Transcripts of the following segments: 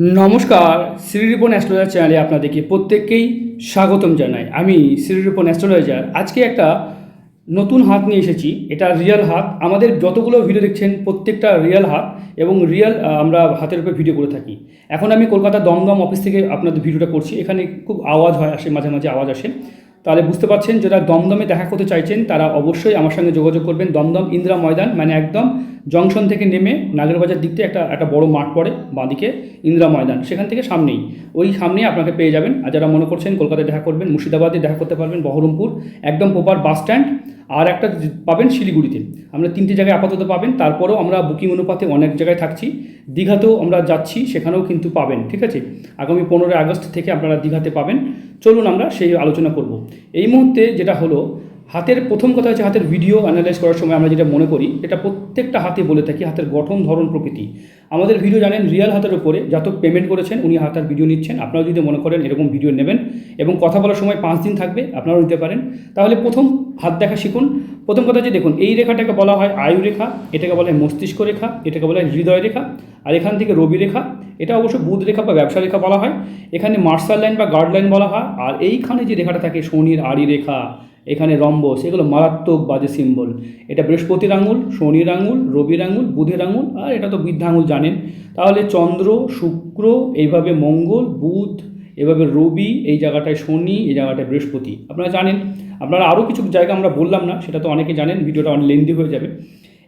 নমস্কার শ্রীরূপন অ্যাস্ট্রোলজার চ্যানেলে আপনাদেরকে প্রত্যেককেই স্বাগতম জানাই। আমি শ্রীরূপন অ্যাস্ট্রোলজার। আজকে একটা নতুন হাত নিয়ে এসেছি। এটা রিয়াল হাত। আমাদের যতগুলো ভিডিও দেখছেন, প্রত্যেকটা রিয়াল হাত এবং রিয়াল আমরা হাতের উপরে ভিডিও করে থাকি। এখন আমি কলকাতা দমদম অফিস থেকে আপনাদের ভিডিওটা করছি। এখানে খুব আওয়াজ হয়, আসে, মাঝে মাঝে আওয়াজ আসে। তাহলে বুঝতে পারছেন, যারা দমদমে দেখা করতে চাইছেন, তারা অবশ্যই আমার সঙ্গে যোগাযোগ করবেন। দমদম ইন্দিরা ময়দান মানে একদম জংশন থেকে নেমে নাগরবাজার দিক থেকে একটা একটা বড় মাঠ পড়ে বাঁদিকে ইন্দিরা ময়দান। সেখান থেকে সামনেই, ওই সামনেই আপনাকে পেয়ে যাবেন। আর যারা মনে করছেন কলকাতায় দেখা করবেন, মুর্শিদাবাদে দেখা করতে পারবেন, বহরমপুর, একদম প্রপার বাস স্ট্যান্ড আর একটা পাবেন শিলিগুড়িতে। আমরা তিনটে জায়গায় আপাতত পাবেন, তারপরেও আমরা বুকিং অনুপাতে অনেক জায়গায় থাকছি। দীঘাতেও আমরা যাচ্ছি, সেখানেও কিন্তু পাবেন, ঠিক আছে? আগামী পনেরোই আগস্ট থেকে আপনারা দীঘাতে পাবেন। চলুন আমরা সেই আলোচনা করব। এই মুহূর্তে যেটা হলো হাতের প্রথম কথা হচ্ছে হাতের ভিডিও অ্যানালাইজ করার সময় আমরা যেটা মনে করি, এটা প্রত্যেকটা হাতে বলে থাকি হাতের গঠন, ধরন, প্রকৃতি। আমাদের ভিডিও জানেন রিয়াল হাতের উপরে যত পেমেন্ট করেছেন উনি হাতের ভিডিও নিচ্ছেন। আপনারা যদি মনে করেন এরকম ভিডিও নেবেন এবং কথা বলার সময় পাঁচ দিন থাকবে, আপনারাও নিতে পারেন। তাহলে প্রথম হাত দেখা শিখুন। প্রথম কথা যে দেখুন, এই রেখাটাকে বলা হয় আয়ু রেখা, এটাকে বলা হয় মস্তিষ্ক রেখা, এটাকে বলা হয় হৃদয় রেখা, আর এখান থেকে রবি রেখা, এটা অবশ্য বুধ রেখা বা ব্যবসা রেখা বলা হয়। এখানে মার্শাল লাইন বা গার্ড লাইন বলা হয়। আর এইখানে যে রেখাটা থাকে শনির আড়ি রেখা এখানে রম্বস এগুলো মারাত্মক বাজে সিম্বল এটা বৃহস্পতির আঙুল শনির আঙুল রবির আঙুল বুধের আঙুল আর এটা তো বৃদ্ধা আঙুল জানেন। তাহলে চন্দ্র, শুক্র, এইভাবে মঙ্গল, বুধ, এভাবে রবি, এই জায়গাটায় শনি, এই জায়গাটায় বৃহস্পতি। আপনারা জানেন, আপনারা আরও কিছু জায়গা আমরা বললাম না, সেটা তো অনেকে জানেন, ভিডিওটা অনেক লেন্দি হয়ে যাবে।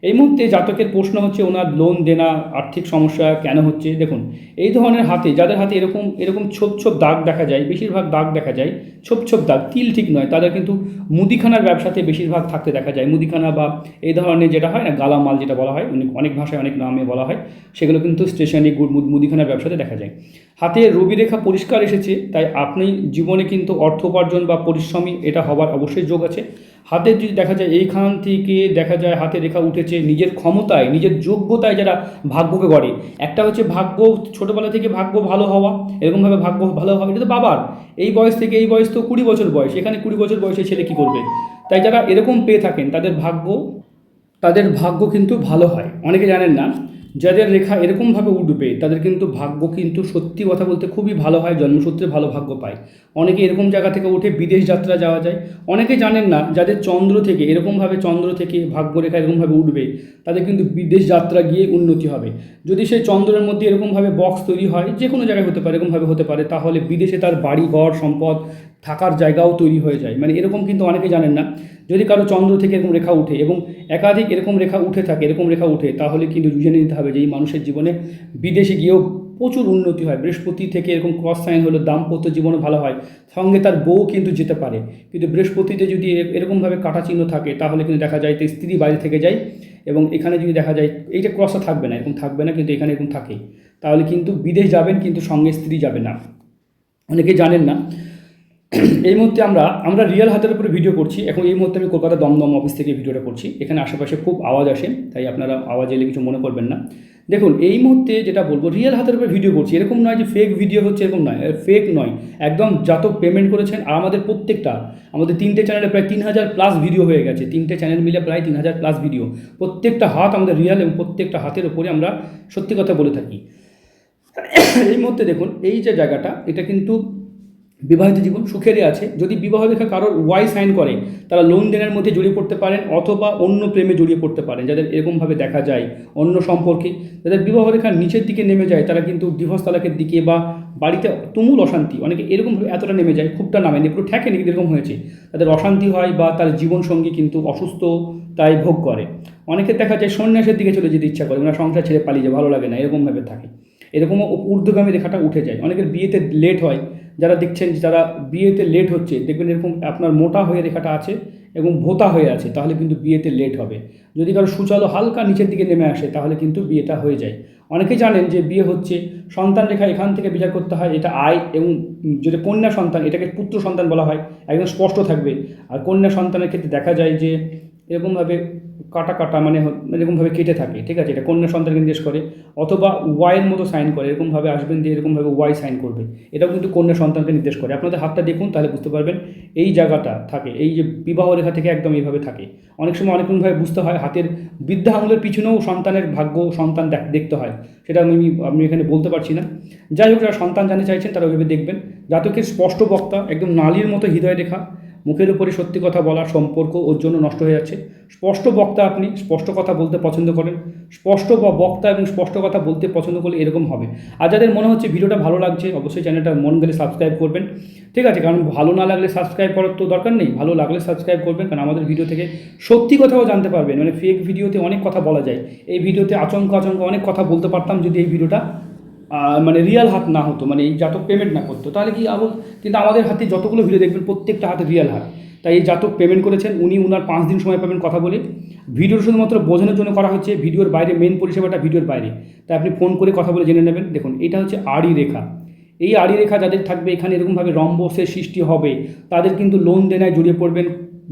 এই মুহূর্তে জাতকের প্রশ্ন হচ্ছে, ওনার লোন দেনা, আর্থিক সমস্যা কেন হচ্ছে? দেখুন, এই ধরনের হাতে, যাদের হাতে এরকম এরকম ছোপ ছোপ দাগ দেখা যায়, বেশিরভাগ দাগ দেখা যায়, ছোপ ছোপ দাগ, তিল ঠিক নয়, তাদের কিন্তু মুদিখানার ব্যবসাতে বেশিরভাগ থাকতে দেখা যায়। মুদিখানা বা এই ধরনের যেটা হয় না, গালামাল যেটা বলা হয়, অনেক অনেক ভাষায় অনেক নামে বলা হয়, সেগুলো কিন্তু স্টেশনারি মুদিখানার ব্যবসাতে দেখা যায়। হাতে রবি রেখা পরিষ্কার এসেছে, তাই আপনি জীবনে কিন্তু অর্থ উপার্জন বা পরিশ্রমী, এটা হবার অবশ্যই যোগ আছে। হাতের যদি দেখা যায় এইখান থেকে দেখা যায় হাতে রেখা উঠেছে নিজের ক্ষমতায়, নিজের যোগ্যতায় যারা ভাগ্যকে গড়ে। একটা হচ্ছে ভাগ্য, ছোটোবেলা থেকে ভাগ্য ভালো হওয়া, এরকমভাবে ভাগ্য ভালো হওয়া, এটা তো বাবার। এই বয়স থেকে, এই বয়স তো কুড়ি বছর বয়স, এখানে কুড়ি বছর বয়সে ছেলে কী করবে? তাই যারা এরকম পেয়ে থাকেন, তাদের ভাগ্য তাদের ভাগ্য কিন্তু ভালো হয়। অনেকে জানেন না যাদের রেখা এরকমভাবে উঠবে তাদের কিন্তু ভাগ্য কিন্তু সত্যি কথা বলতে খুবই ভালো হয়, জন্মসূত্রে ভালো ভাগ্য পায়। অনেকে এরকম জায়গা থেকে উঠে বিদেশ যাত্রা যাওয়া যায়। অনেকে জানেন না যাদের চন্দ্র থেকে, এরকমভাবে চন্দ্র থেকে ভাগ্যরেখা এরকমভাবে উঠবে তাদের কিন্তু বিদেশ যাত্রা গিয়ে উন্নতি হবে। যদি সেই চন্দ্রের মধ্যে এরকমভাবে বক্স তৈরি হয়, যে কোনো জায়গায় হতে পারে, এরকমভাবে হতে পারে, তাহলে বিদেশে তার বাড়ি, ঘর, সম্পদ থাকার জায়গাও তৈরি হয়ে যায়। মানে এরকম কিন্তু অনেকে জানেন না। যদি কারও চন্দ্র থেকে এরকম রেখা উঠে এবং একাধিক এরকম রেখা উঠে থাকে, এরকম রেখা উঠে, তাহলে কিন্তু বুঝে নিতে হবে যে এই মানুষের জীবনে বিদেশে গিয়েও প্রচুর উন্নতি হয়। বৃহস্পতি থেকে এরকম ক্রস সাইন হলো, দাম্পত্য জীবনও ভালো হয়। সঙ্গে তার বউ কিন্তু যেতে পারে। কিন্তু বৃহস্পতিতে যদি এরকমভাবে কাটা চিহ্ন থাকে, তাহলে কিন্তু দেখা যায় স্ত্রী বাইরে থেকে যায় এবং এখানে যদি দেখা যায় এইটা ক্রসটা থাকবে না, এরকম থাকবে না, কিন্তু এখানে এরকম থাকে। তাহলে কিন্তু বিদেশ যাবেন, কিন্তু সঙ্গে স্ত্রী যাবে না। অনেকে জানেন না এই মুহূর্তে আমরা আমরা রিয়েল হাতের উপরে ভিডিও করছি। এখন এই মুহূর্তে আমি কলকাতা দমদম অফিস থেকে ভিডিওটা করছি। এখানে আশেপাশে খুব আওয়াজ আসে, তাই আপনারা আওয়াজ এলে কিছু মনে করবেন না। দেখুন, এই মুহূর্তে যেটা বলব রিয়েল হাতের উপরে ভিডিও করছি। এরকম নয় যে ফেক ভিডিও হচ্ছে, এরকম নয়। ফেক নয়। একদম যত পেমেন্ট করেছেন। আর আমাদের প্রত্যেকটা, আমাদের তিনটে চ্যানেলে প্রায় তিন হাজার প্লাস ভিডিও হয়ে গেছে। তিনটে চ্যানেল মিলে প্রায় তিন হাজার প্লাস ভিডিও প্রত্যেকটা হাত আমাদের রিয়েল এবং প্রত্যেকটা হাতের উপরে আমরা সত্যি কথা বলে থাকি। এই মুহূর্তে দেখুন, এই যে জায়গাটা, এটা কিন্তু বিবাহিত জীবন সুখেরই আছে। যদি বিবাহ রেখা কারোর ওয়াই সাইন করে, তারা লোন দেনের মধ্যে জড়িয়ে পড়তে পারেন অথবা অন্য প্রেমে জড়িয়ে পড়তে পারেন, যাদের এরকমভাবে দেখা যায় অন্য সম্পর্কে। যাদের বিবাহ রেখার নিচের দিকে নেমে যায়, তারা কিন্তু ডিভোর্স তালাকের দিকে বা বাড়িতে তুমুল অশান্তি, অনেকে এরকমভাবে এতটা নেমে যায়, খুবটা নামেনি পুরো ঠেকে নাকি এরকম হয়েছে। তাদের অশান্তি হয় বা তার জীবনসঙ্গী কিন্তু অসুস্থ, তাই ভোগ করে। অনেকে দেখা যায় সন্ন্যাসের দিকে চলে যেতে ইচ্ছা করে মানে সংসার ছেড়ে পালিয়ে যায়, ভালো লাগে না এরকমভাবে থাকে। এরকমও ঊর্ধ্বগামী রেখাটা উঠে যায়। অনেকের বিয়েতে লেট হয় যারা দেখছেন যারা বিয়েতে লেট হচ্ছে, দেখবেন এরকম আপনার মোটা হয়ে রেখাটা আছে এবং ভোতা হয়ে আছে, তাহলে কিন্তু বিয়েতে লেট হবে। যদি কারও সুচালো হালকা নিচের দিকে নেমে আসে, তাহলে কিন্তু বিয়েটা হয়ে যায়। অনেকেই জানেন যে বিয়ে হচ্ছে, সন্তান রেখা এখান থেকে বিচার করতে হয়, এটা আয় এবং যদি কন্যা সন্তান, এটাকে পুত্র সন্তান বলা হয়, একদম স্পষ্ট থাকবে। আর কন্যা সন্তানের ক্ষেত্রে দেখা যায় যে এরকমভাবে কাটা কাটা মানে এরকমভাবে কেটে থাকে, ঠিক আছে? এটা কন্যা সন্তানকে নির্দেশ করে, অথবা ওয়াইয়ের মতো সাইন করে, এরকমভাবে আসবেন দিয়ে এরকমভাবে ওয়াই সাইন করবে। এটাও কিন্তু কন্যা সন্তানকে নির্দেশ করে। আপনাদের হাতটা দেখুন, তাহলে বুঝতে পারবেন এই জায়গাটা থাকে, এই যে বিবাহ রেখা থেকে একদম এইভাবে থাকে। অনেক সময় অনেক রকমভাবে বুঝতে হয়, হাতের বৃদ্ধা আঙুলের পিছনেও সন্তানের ভাগ্য সন্তান দেখ- দেখতে হয়। সেটা আমি আমি এখানে বলতে পারছি না। যাই হোক, যারা সন্তান জানতে চাইছেন, তারা ওইভাবে দেখবেন। জাতকের স্পষ্ট বক্তা, একদম নালির মতো হৃদয় রেখা মুখের উপরে সত্যি কথা বলার সম্পর্ক ওর জন্য নষ্ট হয়ে যাচ্ছে। স্পষ্ট বক্তা আপনি স্পষ্ট কথা বলতে পছন্দ করেন। স্পষ্ট বা বক্তা এবং স্পষ্ট কথা বলতে পছন্দ করলে এরকম হবে। আর যাদের মনে হচ্ছে ভিডিওটা ভালো লাগছে, অবশ্যই চ্যানেলটা মন গেলে সাবস্ক্রাইব করবেন। ঠিক আছে, কারণ ভালো না লাগলে সাবস্ক্রাইব করার তো দরকার নেই। ভালো লাগলে সাবস্ক্রাইব করবেন, কারণ আমাদের ভিডিও থেকে সত্যি কথাও জানতে পারবেন। মানে ফেক ভিডিওতে অনেক কথা বলা যায়। এই ভিডিওতে আচমকা আচমকা অনেক কথা বলতে পারতাম যদি এই ভিডিওটা মানে রিয়াল হাত না হতো মানে এই জাতক পেমেন্ট না করতো। তাহলে কি আবল, কিন্তু আমাদের হাতে যতগুলো ভিডিও দেখবেন, প্রত্যেকটা হাতে রিয়াল হাত। তাই এই জাতক পেমেন্ট করেছেন, উনি উনার পাঁচ দিন সময় পাবেন কথা বলে। ভিডিও শুধুমাত্র বোঝানোর জন্য করা হচ্ছে ভিডিওর বাইরে মেন পরিষেবাটা ভিডিওর বাইরে। তাই আপনি ফোন করে কথা বলে জেনে নেবেন। দেখুন, এটা হচ্ছে আড়ি রেখা। এই আড়ি রেখা যাদের থাকবে, এখানে এরকমভাবে রম্বসের সৃষ্টি হবে, তাদের কিন্তু লোন দেনায় জড়িয়ে পড়বেন।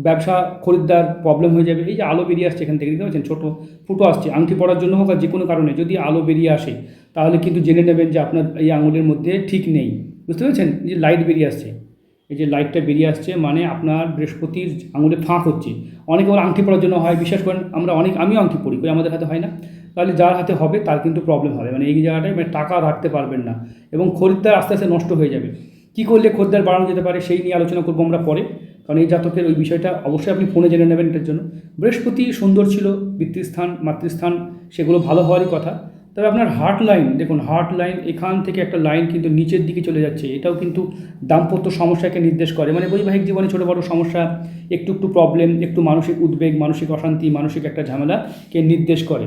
ব্যবসা খরিদ্দার প্রবলেম হয়ে যাবে। এই যে আলো বেরিয়ে আসছে এখান থেকে, দেখতে পাচ্ছেন? ছোটো, ফুটো আসছে। আংটি পড়ার জন্য হোক আর যে কোনো কারণে, যদি আলো বেরিয়ে আসে তাহলে কিন্তু জেনে নেবেন যে আপনার এই আঙুলের মধ্যে ঠিক নেই। বুঝতে পেরেছেন? যে লাইট বেরিয়ে আসছে। এই যে লাইটটা বেরিয়ে আসছে মানে আপনার বৃহস্পতির আঙুলে ফাঁক হচ্ছে। অনেকে ওর আংটি পড়ার জন্য হয়। বিশ্বাস করেন, আমরা অনেক, আমিও আংটি পড়ি কই আমাদের হাতে হয় না। তাহলে যার হাতে হবে, তার কিন্তু প্রবলেম হবে। মানে এই জায়গাটায় মানে টাকা রাখতে পারবেন না। এবং খরিদ্দার আস্তে আস্তে নষ্ট হয়ে যাবে। কী করলে খরিদ্দার বাড়ানো যেতে পারে, সেই নিয়ে আলোচনা করব আমরা পরে। কারণ এই জাতকের ওই বিষয়টা অবশ্যই আপনি ফোনে জেনে নেবেন এটার জন্য। বৃহস্পতি সুন্দর ছিল, পিতৃস্থান, মাতৃস্থান, সেগুলো ভালো হওয়ারই কথা। তবে আপনার হার্ট লাইন দেখুন হার্ট লাইন এখান থেকে একটা লাইন কিন্তু নিচের দিকে চলে যাচ্ছে। এটাও কিন্তু দাম্পত্য সমস্যাকে নির্দেশ করে। মানে বৈবাহিক জীবনে ছোটো বড়ো সমস্যা, একটু একটু প্রবলেম একটু মানসিক উদ্বেগ, মানসিক অশান্তি, মানসিক একটা ঝামেলাকে নির্দেশ করে।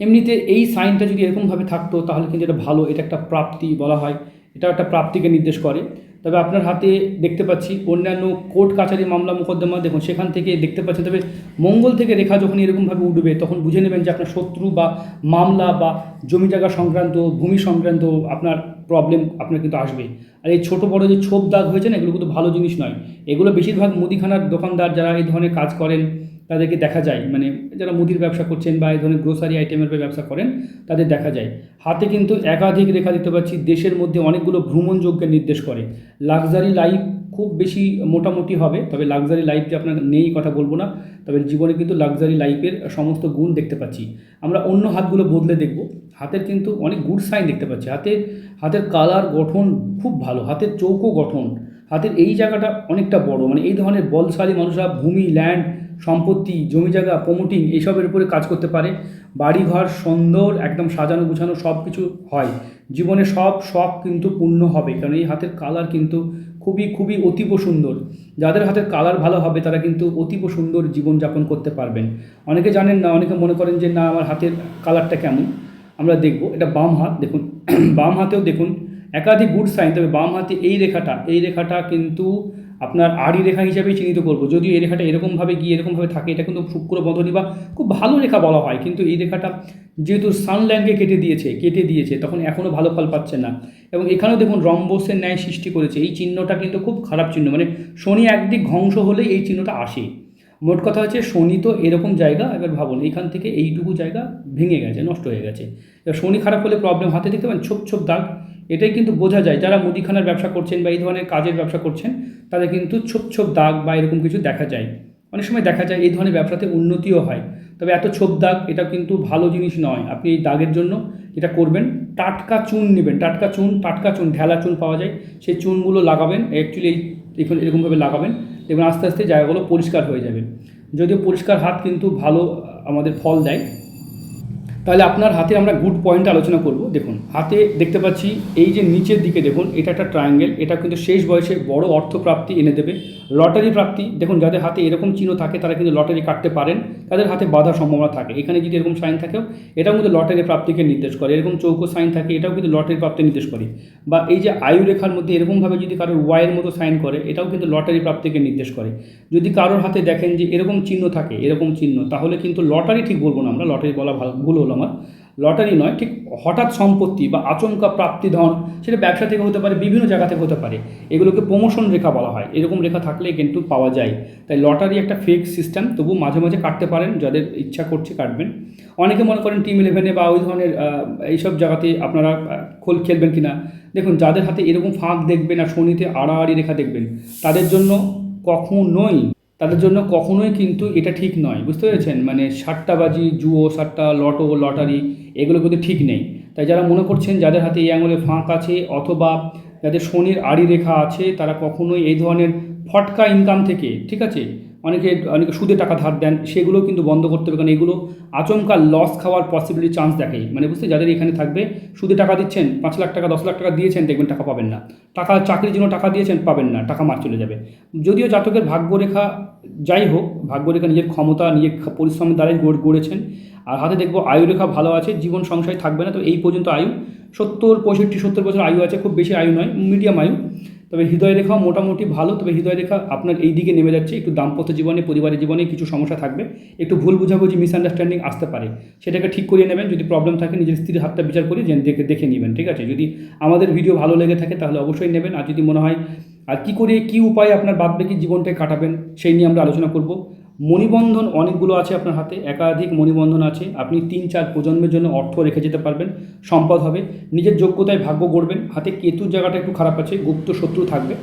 এমনিতে এই সাইনটা যদি এরকমভাবে থাকতো, তাহলে কিন্তু এটা ভালো, এটা একটা প্রাপ্তি বলা হয়। এটা একটা প্রাপ্তিকে নির্দেশ করে। তবে আপনার হাতে দেখতে পাচ্ছি অন্যান্য কোর্ট কাছারি মামলা মোকদ্দমা। দেখুন, সেখান থেকে দেখতে পাচ্ছেন তবে মঙ্গল থেকে রেখা যখন এরকমভাবে উঠবে, তখন বুঝে নেবেন যে আপনার শত্রু বা মামলা বা জমি জায়গা সংক্রান্ত, ভূমি সংক্রান্ত আপনার প্রবলেম আপনার কিন্তু আসবে। আর এই ছোটো বড়ো যে ছোপ দাগ হয়েছে না, এগুলো কিন্তু ভালো জিনিস নয়। এগুলো বেশিরভাগ মুদিখানার দোকানদার যারা এই ধরনের কাজ করেন তাদেরকে দেখা যায়। মানে যারা মুদির ব্যবসা করছেন বা এই ধরনের গ্রোসারি আইটেমের ব্যবসা করেন, তাদের দেখা যায়। হাতে কিন্তু একাধিক রেখা দিতে পারছি দেশের মধ্যে অনেকগুলো ভ্রমণযোগ্যের নির্দেশ করে। লাক্সারি লাইফ খুব বেশি মোটামুটি হবে, তবে লাক্সারি লাইফ যে আপনার নেই কথা বলব না, তবে জীবনে কিন্তু লাক্সারি লাইফের সমস্ত গুণ দেখতে পাচ্ছি। আমরা অন্য হাতগুলো বদলে দেখব। হাতের কিন্তু অনেক গুড সাইন দেখতে পাচ্ছি। হাতের হাতের কালার গঠন খুব ভালো, হাতের চৌকো গঠন, হাতের এই জায়গাটা অনেকটা বড়। মানে এই ধরনের বলশালী মানুষরা, ভূমি ল্যান্ড সম্পত্তি, জমি জায়গা প্রমোটিং এইসবের উপরে কাজ করতে পারে। বাড়িঘর, সুন্দর, একদম সাজানো গুছানো সব কিছু হয়। জীবনে সব শখ কিন্তু পূর্ণ হবে, কারণ এই হাতের কালার কিন্তু খুবই খুবই অতীব সুন্দর। যাদের হাতের কালার ভালো হবে, তারা কিন্তু অতীব সুন্দর জীবনযাপন করতে পারবেন। অনেকে জানেন না, অনেকে মনে করেন যে, না, আমার হাতের কালারটা কেমন? আমরা দেখব, এটা বাম হাত, দেখুন। বাম হাতেও দেখুন, একাধিক গুড সাইন তবে বাম হাতে এই রেখাটা এই রেখাটা কিন্তু আপনার আড়ি রেখা হিসাবেই চিহ্নিত করব। যদিও এই রেখাটা এরকমভাবে গিয়ে এরকমভাবে থাকে, এটা কিন্তু শুক্র বন্ধনী বা খুব ভালো রেখা বলা হয়। কিন্তু এই রেখাটা যেহেতু সানল্যান্ডকে কেটে দিয়েছে কেটে দিয়েছে, তখন এখনও ভালো ফল পাচ্ছে না। এবং এখানেও দেখুন রম্বসের ন্যায় সৃষ্টি করেছে। এই চিহ্নটা কিন্তু খুব খারাপ চিহ্ন। মানে শনি একদিক ধ্বংস হলে এই চিহ্নটা আসে। মোট কথা হচ্ছে শনি তো এরকম জায়গা, এবার ভাবুন, এখান থেকে এইটুকু জায়গা ভেঙে গেছে, নষ্ট হয়ে গেছে। এবার শনি খারাপ হলে প্রবলেম হাতে দেখতে পান, ছোপ ছোপ দাগ। এটাই কিন্তু বোঝা যায়। যারা মুদিখানার ব্যবসা করছেন বা এই ধরনের কাজের ব্যবসা করছেন, তাদের কিন্তু ছোপ ছোপ দাগ বা এরকম কিছু দেখা যায়। অনেক সময় দেখা যায় এই ধরনের ব্যবসাতে উন্নতিও হয়। তবে এত ছোপ দাগ, এটা কিন্তু ভালো জিনিস নয়। আপনি এই দাগের জন্য যেটা করবেন, টাটকা চুন নেবেন। টাটকা চুন টাটকা চুন, ঢেলা চুন পাওয়া যায়। সেই চুনগুলো লাগাবেন অ্যাকচুয়ালি এই দেখুন, এরকমভাবে লাগাবেন। দেখবেন আস্তে আস্তে জায়গাগুলো পরিষ্কার হয়ে যাবে। যদিও পরিষ্কার হাত কিন্তু ভালো আমাদের ফল দেয় তাহলে আপনার হাতে আমরা গুড পয়েন্ট আলোচনা করব। দেখুন, হাতে দেখতে পাচ্ছি, এই যে নিচের দিকে দেখুন, এটা একটা ট্রায়াঙ্গেল এটা কিন্তু শেষ বয়সে বড় অর্থপ্রাপ্তি এনে দেবে। লটারি প্রাপ্তি, দেখুন, যাদের হাতে এরকম চিহ্ন থাকে, তারা কিন্তু লটারি কাটতে পারেন, তাদের হাতে বাধার সম্ভাবনা থাকে। এখানে যদি এরকম সাইন থাকেও, এটাও কিন্তু লটারি প্রাপ্তিকে নির্দেশ করে। এরকম চৌকো সাইন থাকে, এটাও কিন্তু লটারি প্রাপ্তি নির্দেশ করে। বা এই যে আয়ু রেখার মধ্যে এরকমভাবে যদি কারোর ওয়াইয়ের মতো সাইন করে, এটাও কিন্তু লটারি প্রাপ্তিকে নির্দেশ করে। যদি কারোর হাতে দেখেন যে এরকম চিহ্ন থাকে, এরকম চিহ্ন, তাহলে কিন্তু লটারি ঠিক বলব না আমরা, লটারি বলা ভালো ভুল হলো। আমার লটারি নয়, ঠিক হঠাৎ সম্পত্তি বা আচমকা প্রাপ্তি ধন, সেটা ব্যবসা থেকে হতে পারে, বিভিন্ন জায়গা থেকে হতে পারে, এগুলোকে প্রমোশন রেখা বলা হয়। এরকম রেখা থাকলে কিন্তু পাওয়া যায়। তাই লটারি একটা ফেক সিস্টেম তবু মাঝে মাঝে কাটতে পারেন, যাদের ইচ্ছা করছে কাটবেন। অনেকে মনে করেন টিম ইলেভেনে বা ওই ধরনের এইসব জায়গাতে আপনারা খোল খেলবেন কিনা। দেখুন, যাদের হাতে এরকম ফাঁক দেখবেন আর শনিতে আড়াআড়ি রেখা দেখবেন, তাদের জন্য কখনোই তাদের জন্য কখনোই কিন্তু এটা ঠিক নয়, বুঝতে পেরেছেন? মানে সাট্টাবাজি, জুয়ো, সাট্টা, লটো, লটারি এগুলো কিন্তু ঠিক নেই। তাই যারা মনে করছেন যাদের হাতে এই আঙুলে ফাঁক আছে অথবা যাদের শনির আড়ি রেখা আছে, তারা কখনোই এই ধরনের ফটকা ইনকাম থেকে, ঠিক আছে? অনেকে অনেকে সুদে টাকা ধার দেন সেগুলো কিন্তু বন্ধ করতে হবে, কারণ এগুলো আচমকা লস খাওয়ার পসিবিলিটি চান্স দেখে। মানে বুঝতে, যাদের এখানে থাকবে, সুদে টাকা দিচ্ছেন, পাঁচ লাখ টাকা, দশ লাখ টাকা দিয়েছেন, দেখবেন টাকা পাবেন না। টাকা, চাকরির জন্য টাকা দিয়েছেন, পাবেন না, টাকা মার চলে যাবে। যদিও জাতকের ভাগ্যরেখা যাই হোক, ভাগ্যরেখা নিজের ক্ষমতা, নিজের পরিশ্রমের দ্বারাই গড়ে, গড়েছেন। আর হাতে দেখব আয়ুরেখা ভালো আছে, জীবন সংশয় থাকবে না, তো এই পর্যন্ত আয়ু, সত্তর, পঁয়ষট্টি, সত্তর বছর আয়ু আছে, খুব বেশি আয়ু নয়, মিডিয়াম আয়ু। তবে হৃদয় রেখাও মোটামুটি ভালো, তবে হৃদয় রেখা আপনার এই দিকে নেমে যাচ্ছে। একটু দাম্পত্য জীবনে, পরিবারের জীবনে কিছু সমস্যা থাকবে। একটু ভুল বুঝাবুঝি মিসআন্ডারস্ট্যান্ডিং আসতে পারে। সেটাকে ঠিক করিয়ে নেবেন। যদি প্রবলেম থাকে, নিজের স্ত্রীর হাতটা বিচার করে দেখে দেখে নেবেন, ঠিক আছে? যদি আমাদের ভিডিও ভালো লেগে থাকে, তাহলে অবশ্যই নেবেন। আর যদি মনে হয়, আর কী করে, কী উপায়ে আপনার বাদবাকি জীবনটাকে কাটাবেন, সেই নিয়ে আমরা আলোচনা করব। মণিবন্ধন অনেকগুলো আছে আপনার হাতে, একাধিক মণিবন্ধন আছে। আপনি তিন চার প্রজন্মের জন্য অর্থ রেখে যেতে পারবেন, সম্পদ হবে। নিজের যোগ্যতায় ভাগ্য গড়বেন। হাতে কেতুর জায়গাটা একটু খারাপ আছে, গুপ্ত শত্রু থাকবে।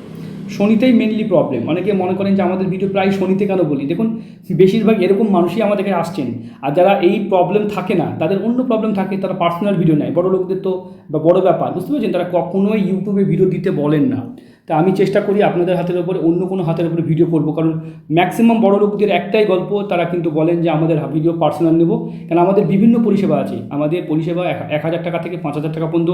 শনিতেই মেনলি প্রবলেম অনেকে মনে করেন যে আমাদের ভিডিও প্রায় শনিতে কেন বলি? দেখুন, বেশিরভাগ এরকম মানুষই আমাদের কাছে আসছেন। আর যারা এই প্রবলেম থাকে না, তাদের অন্য প্রবলেম থাকে, তারা পার্সোনাল ভিডিও নেয়। বড় লোকদের তো বা বড় ব্যাপার, বুঝতে পেরেছেন? তারা কখনোই ইউটিউবে ভিডিও দিতে বলেন না। তা আমি চেষ্টা করি আপনাদের হাতের উপরে, অন্য কোনো হাতের উপরে ভিডিও করব। কারণ ম্যাক্সিমাম বড় লোকদের একটাই গল্প, তারা কিন্তু বলেন যে আমাদের ভিডিও পার্সোনাল নেব। কারণ আমাদের বিভিন্ন পরিষেবা আছে। আমাদের পরিষেবা এক- হাজার টাকা থেকে পাঁচ হাজার টাকা পর্যন্ত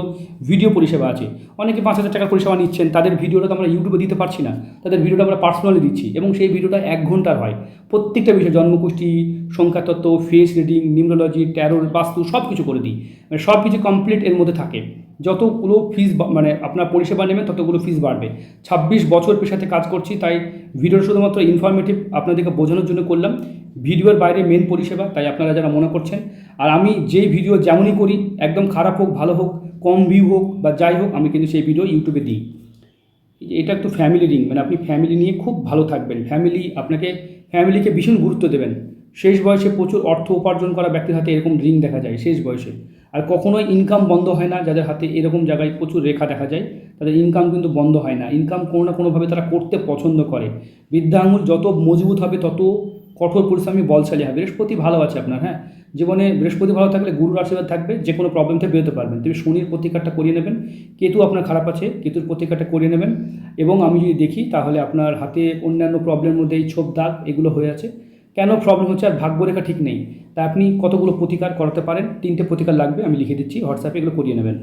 ভিডিও পরিষেবা আছে। অনেকে পাঁচ হাজার টাকার পরিষেবা নিচ্ছেন, তাদের ভিডিওটা তো আমরা ইউটিউবে দিতে পারছি না। তাদের ভিডিওটা আমরা পার্সোনালি দিচ্ছি এবং সেই ভিডিওটা এক ঘণ্টার হয়। প্রত্যেকটা বিষয় জন্মকুষ্টি সংখ্যাতত্ত্ব ফেস রিডিং নিউমোলজি ট্যারোর বাস্তু সব কিছু করে দিই। মানে সব কিছু কমপ্লিট এর মধ্যে থাকে। যতগুলো ফিস মানে আপনার পরিষেবা নেবেন, ততগুলো ফিস বাড়বে। ছাব্বিশ বছর পেশাতে কাজ করছি, তাই ভিডিও শুধুমাত্র ইনফরমেটিভ আপনাদেরকে বোঝানোর জন্য করলাম। ভিডিওর বাইরে মেন পরিষেবা, তাই আপনারা যারা মনে করছেন। আর আমি যেই ভিডিও যেমনই করি, একদম খারাপ হোক, ভালো হোক, কম ভিউ হোক বা যাই হোক, আমি কিন্তু সেই ভিডিও ইউটিউবে দিই। এটা একটু ফ্যামিলি রিং মানে আপনি ফ্যামিলি নিয়ে খুব ভালো থাকবেন। ফ্যামিলি আপনাকে ফ্যামিলিকে ভীষণ গুরুত্ব দেবেন। শেষ বয়সে প্রচুর অর্থ উপার্জন করা ব্যক্তির হাতে এরকম রিং দেখা যায়, শেষ বয়সে। আর কখনোই ইনকাম বন্ধ হয় না, যাদের হাতে এরকম জায়গায় প্রচুর রেখা দেখা যায়, তাদের ইনকাম কিন্তু বন্ধ হয় না। ইনকাম কোনো না কোনোভাবে তারা করতে পছন্দ করে। বৃদ্ধা আঙুল যত মজবুত হবে, তত কঠোর পরিশ্রমী বলশালী হবে। বৃহস্পতি ভালো আছে আপনার হ্যাঁ? জীবনে বৃহস্পতি ভালো থাকলে গুরুর আশীর্বাদ থাকবে যে কোনো প্রবলেম থেকে বেরোতে পারবেন। তবে শনির প্রতিকারটা করিয়ে নেবেন। কেতু আপনার খারাপ আছে, কেতুর প্রতিকারটা করিয়ে নেবেন। এবং আমি যদি দেখি, তাহলে আপনার হাতে অন্যান্য প্রবলেমের মধ্যে এই ছোপ দাগ এগুলো হয়ে আছে। কেন প্রবলেম হচ্ছে আর ভাগ্যরেখা ঠিক নেই? তা আপনি কতগুলো প্রতিকার করাতে পারেন? তিনটে প্রতিকার লাগবে, আমি লিখে দিচ্ছি হোয়াটসঅ্যাপে এগুলো করিয়ে নেবেন।